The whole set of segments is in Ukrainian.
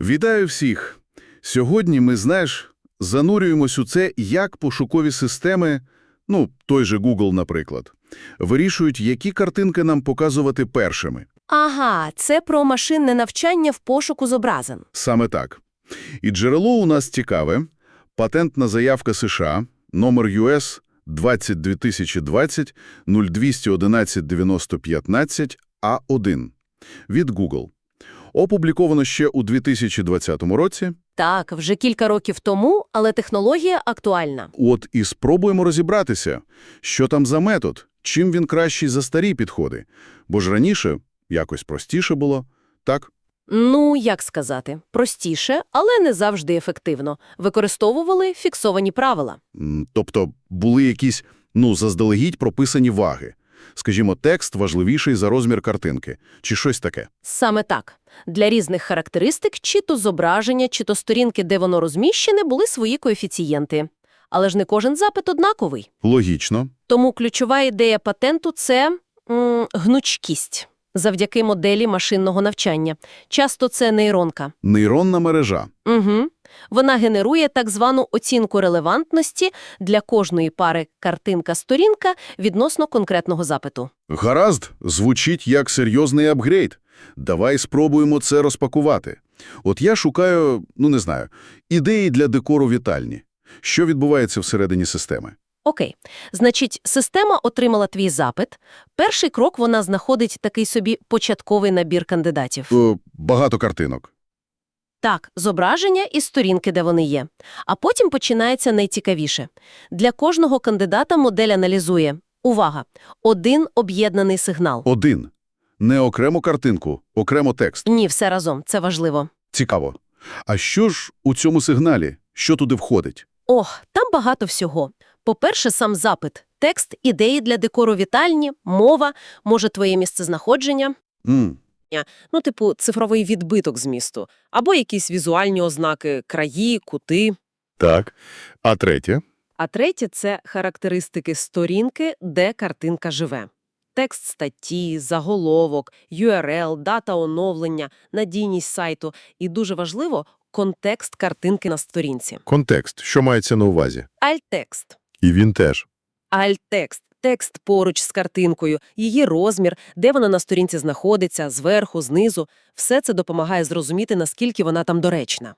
Вітаю всіх! Сьогодні ми, знаєш, занурюємось у це, як пошукові системи, ну, той же Google, наприклад, вирішують, які картинки нам показувати першими. Ага, це про машинне навчання в пошуку зобразен. Саме так. І джерело у нас цікаве. Патентна заявка США, номер US 22020 0211 9015 А1 від Google. Опубліковано ще у 2020 році. Так, вже кілька років тому, але технологія актуальна. От і спробуємо розібратися, що там за метод, чим він кращий за старі підходи. Бо ж раніше якось простіше було, так? Ну, як сказати, простіше, але не завжди ефективно. Використовували фіксовані правила. М, Тобто були якісь, ну, заздалегідь прописані ваги. Скажімо, текст важливіший за розмір картинки, чи щось таке. Саме так. Для різних характеристик, чи то зображення, чи то сторінки, де воно розміщене, були свої коефіцієнти. Але ж не кожен запит однаковий. Логічно. Тому ключова ідея патенту – це м, гнучкість. Завдяки моделі машинного навчання. Часто це нейронка. Нейронна мережа. Угу. Вона генерує так звану оцінку релевантності для кожної пари картинка-сторінка відносно конкретного запиту. Гаразд, звучить як серйозний апгрейд. Давай спробуємо це розпакувати. От я шукаю, ну не знаю, ідеї для декору вітальні. Що відбувається всередині системи? Окей. Значить, система отримала твій запит. Перший крок вона знаходить такий собі початковий набір кандидатів. О, багато картинок. Так, зображення і сторінки, де вони є. А потім починається найцікавіше. Для кожного кандидата модель аналізує. Увага! Один об'єднаний сигнал. Один. Не окрему картинку, окремо текст. Ні, все разом. Це важливо. Цікаво. А що ж у цьому сигналі? Що туди входить? Ох, там багато всього. По-перше, сам запит. Текст, ідеї для декору вітальні, мова, може твоє місцезнаходження. М, ну, типу, цифровий відбиток змісту, або якісь візуальні ознаки, краї, кути. Так. А третє? А третє – це характеристики сторінки, де картинка живе. Текст статті, заголовок, URL, дата оновлення, надійність сайту і, дуже важливо, контекст картинки на сторінці. Контекст, що мається на увазі. Альтекст. І він теж. Альтекст – текст поруч з картинкою, її розмір, де вона на сторінці знаходиться, зверху, знизу. Все це допомагає зрозуміти, наскільки вона там доречна.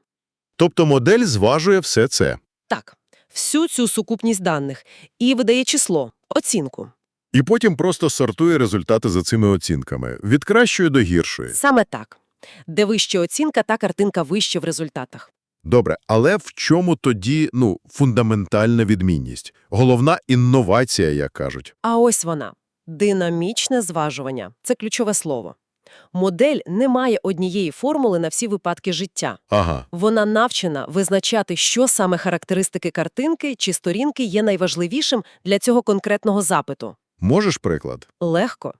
Тобто модель зважує все це. Так, всю цю сукупність даних і видає число, оцінку. І потім просто сортує результати за цими оцінками. Від кращої до гіршої. Саме так. Де вища оцінка, та картинка вище в результатах. Добре, але в чому тоді, ну, фундаментальна відмінність? Головна інновація, як кажуть. А ось вона – динамічне зважування. Це ключове слово. Модель не має однієї формули на всі випадки життя. Ага. Вона навчена визначати, що саме характеристики картинки чи сторінки є найважливішим для цього конкретного запиту. Можеш приклад? Легко.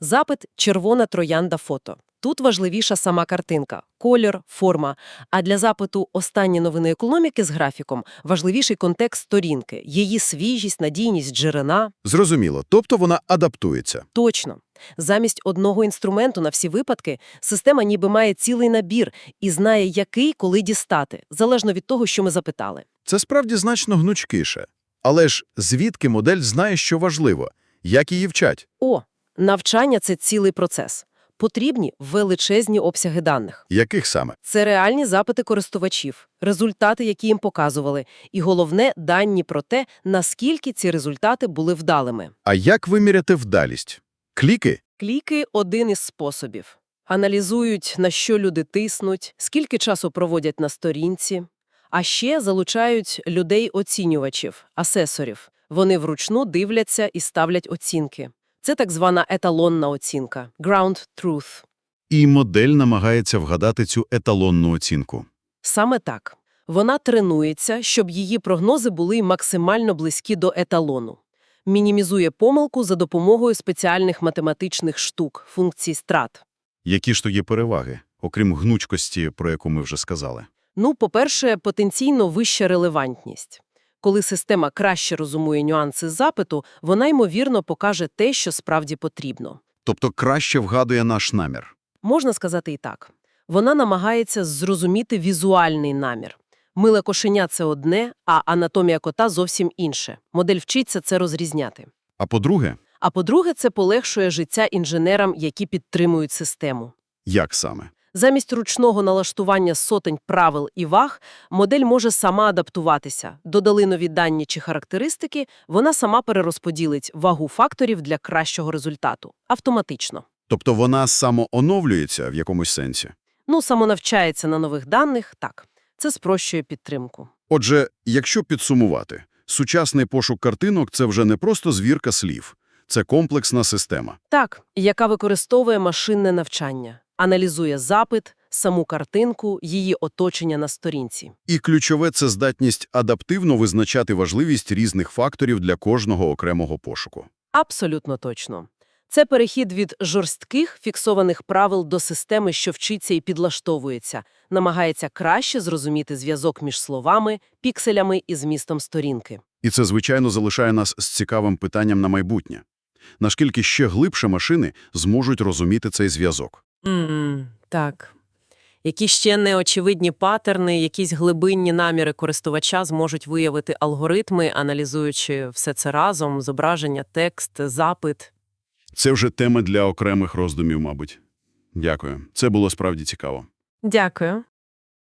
Запит «червона троянда фото». Тут важливіша сама картинка, колір, форма. А для запиту «останні новини економіки» з графіком важливіший контекст сторінки, її свіжість, надійність джерела. Зрозуміло. Тобто вона адаптується. Точно. Замість одного інструменту на всі випадки система ніби має цілий набір і знає, який коли дістати, залежно від того, що ми запитали. Це справді значно гнучкіше. Але ж звідки модель знає, що важливо? Як її вчать? О, навчання – це цілий процес. Потрібні величезні обсяги даних. Яких саме? Це реальні запити користувачів, результати, які їм показували, і головне – дані про те, наскільки ці результати були вдалими. А як виміряти вдалість? Кліки? Кліки – один із способів. Аналізують, на що люди тиснуть, скільки часу проводять на сторінці. А ще залучають людей-оцінювачів, асесорів. Вони вручну дивляться і ставлять оцінки. Це так звана еталонна оцінка – ground truth. І модель намагається вгадати цю еталонну оцінку. Саме так. Вона тренується, щоб її прогнози були максимально близькі до еталону. Мінімізує помилку за допомогою спеціальних математичних штук, функцій страт. Які ж то є переваги, окрім гнучкості, про яку ми вже сказали? Ну, по-перше, потенційно вища релевантність. Коли система краще розумує нюанси запиту, вона, ймовірно, покаже те, що справді потрібно. Тобто краще вгадує наш намір. Можна сказати і так. Вона намагається зрозуміти візуальний намір. Миле кошеня – це одне, а анатомія кота – зовсім інше. Модель вчиться це розрізняти. А по-друге, А по-друге, це полегшує життя інженерам, які підтримують систему. як саме? Замість ручного налаштування сотень правил і ваг, модель може сама адаптуватися. Додали нові дані чи характеристики, вона сама перерозподілить вагу факторів для кращого результату. Автоматично. Тобто вона самооновлюється в якомусь сенсі? Ну, самонавчається на нових даних, так. Це спрощує підтримку. Отже, якщо підсумувати, сучасний пошук картинок – це вже не просто звірка слів. Це комплексна система. Так, яка використовує машинне навчання, аналізує запит, саму картинку, її оточення на сторінці. І ключове – це здатність адаптивно визначати важливість різних факторів для кожного окремого пошуку. Абсолютно точно. Це перехід від жорстких фіксованих правил до системи, що вчиться і підлаштовується, намагається краще зрозуміти зв'язок між словами, пікселями і змістом сторінки. І це, звичайно, залишає нас з цікавим питанням на майбутнє. Наскільки ще глибше машини зможуть розуміти цей зв'язок? Mm, так. Які ще неочевидні патерни, якісь глибинні наміри користувача зможуть виявити алгоритми, аналізуючи все це разом, зображення, текст, запит. Це вже тема для окремих роздумів, мабуть. Дякую. Це було справді цікаво. Дякую.